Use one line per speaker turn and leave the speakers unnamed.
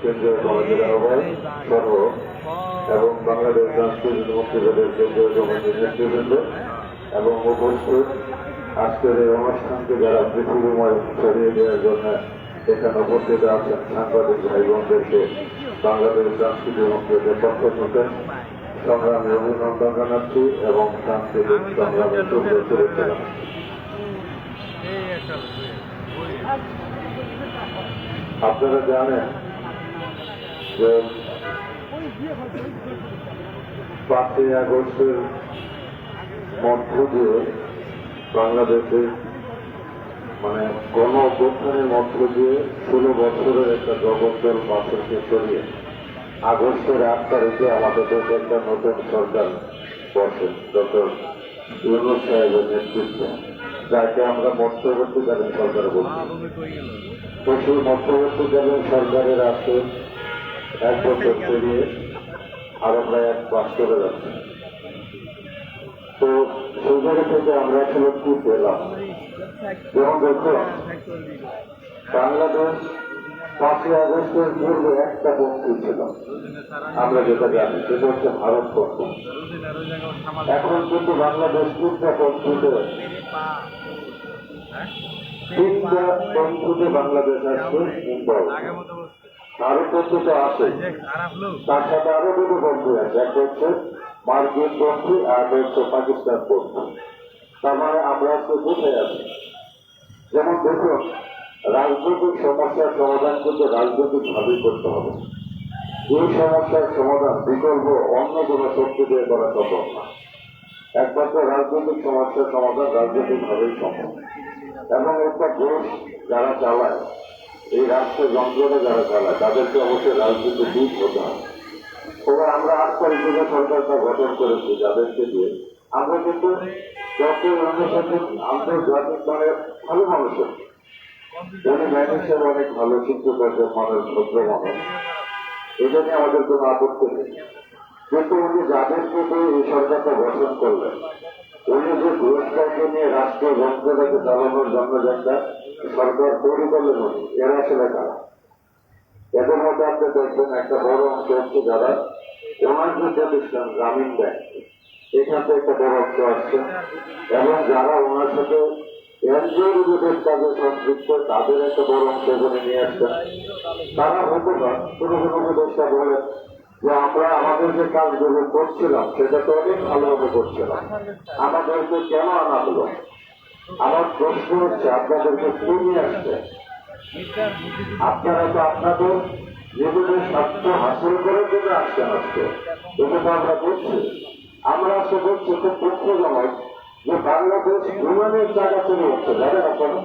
কেন্দ্রীয় এবং বাংলাদেশ রাষ্ট্রীয় মুক্তিযোদ্ধার কেন্দ্রীয় কমিটির নেতৃবৃন্দ এবং উপস্থিত আজকের এই অনুষ্ঠানকে যারা পৃথিবীময় ছড়িয়ে দেওয়ার জন্য এখানে উপস্থিত আছেন সাংবাদিক ভাই বোনদেরকে বাংলাদেশ রাষ্ট্রীয় মুক্তিযোদ্ধার পক্ষ থেকে সংগ্রামী অভিনন্দন জানাচ্ছি এবং সাংস্কৃতিক সংগ্রামে শুভেচ্ছা জানাচ্ছি আপনারা জানেন যে পাঁচই আগস্টের মধ্য দিয়ে বাংলাদেশে মানে গণ অভ্যুত্থানের মধ্য দিয়ে ষোলো বছরের একটা জগদ্দল পাথরকে সরিয়ে আগস্টের আট তারিখে আমাদের দেশে একটা নতুন সরকার বসে, ডক্টর ইউনুস সাহেবের নেতৃত্বে, যাকে আমরা মধ্যবর্তীকালীন সরকার বলছি। সেই মধ্যবর্তীকালীন সরকারের আছে, এক বছর পেরিয়ে আরও প্রায় এক মাস চলে যাচ্ছে। তো সেই জায়গা থেকে আমরা আসলে কি পেলাম? যেমন দেখুন বাংলাদেশ পাঁচই আগস্টের পূর্বে একটা বন্ধু ছিল, আমরা যেটা জানি, সেটা হচ্ছে ভারত ভারতবর্ষ। এখন কিন্তু বাংলাদেশ তিনটা বন্ধুতে মানে যেমন দেখুন, রাজনৈতিক সমস্যার সমাধান রাজনৈতিক ভাবেই করতে হবে। এই সমস্যার সমাধান, বিকল্প অন্য কোনো শক্তি দিয়ে করা সম্ভব না। একমাত্র রাজনৈতিক সমস্যার সমাধান রাজনৈতিক ভাবেই সম্ভব। এবং একটা দেশ যারা চালায়, এই রাষ্ট্রের যন্ত্রণা যারা চালায়, তাদেরকে অবশ্যই রাজনীতি দিক হতে হবে। এবার আমরা আট তারিখে সরকারটা গঠন করেছি যাদেরকে দিয়ে। আমরা কিন্তু ডক্টর অনুসারে আন্তর্জাতিক মানে ভালো মানুষের উনি ম্যানেজার অনেক ভালো শিক্ষক আছে, মানুষ ভদ্র মানুষ। এটা নিয়ে আমাদের কোনো আপত্তি নেই। কিন্তু উনি যাদেরকে এই সরকারটা গঠন করলেন, উনি যে পুরস্কারকে নিয়ে রাষ্ট্রীয় যন্ত্রটাকে চালানোর জন্য যে একটা সরকার তৈরি করলেন এরা আসলে কারা? এদের মধ্যে আপনি দেখবেন একটা বড় অংশ হচ্ছে যারা ওনার যে প্রতিষ্ঠান, গ্রামীণ ব্যাংক। এখান থেকে একটা বড় অংশ আসছে। এবং যারা ওনার সাথে এনজিও রিলেটেড কাজে সম্পৃক্ত, তাদের একটা বড় অংশ এখানে নিয়ে আসছেন তারা হতে পারে কোনো কোনো উপদেষ্টা বলেন যে, আমরা আমাদের যে কাজগুলো করছিলাম, সেটা তো অনেক ভালোভাবে করছিলাম। আমাদেরকে কেন আনা হলো? আমার প্রশ্ন হচ্ছে, আপনাদেরকে কে নিয়ে আসছে? আপনারা তো আপনাদের নিজেদের স্বার্থ হাসিল করে জন্য আসছেন আজকে। এটা তো আমরা বলছি আমরা আসলে বলছি খুব দুঃখজনক যে বাংলাদেশ ঘুমানোর জায়গা চলে যাচ্ছে জানেন আপনারা?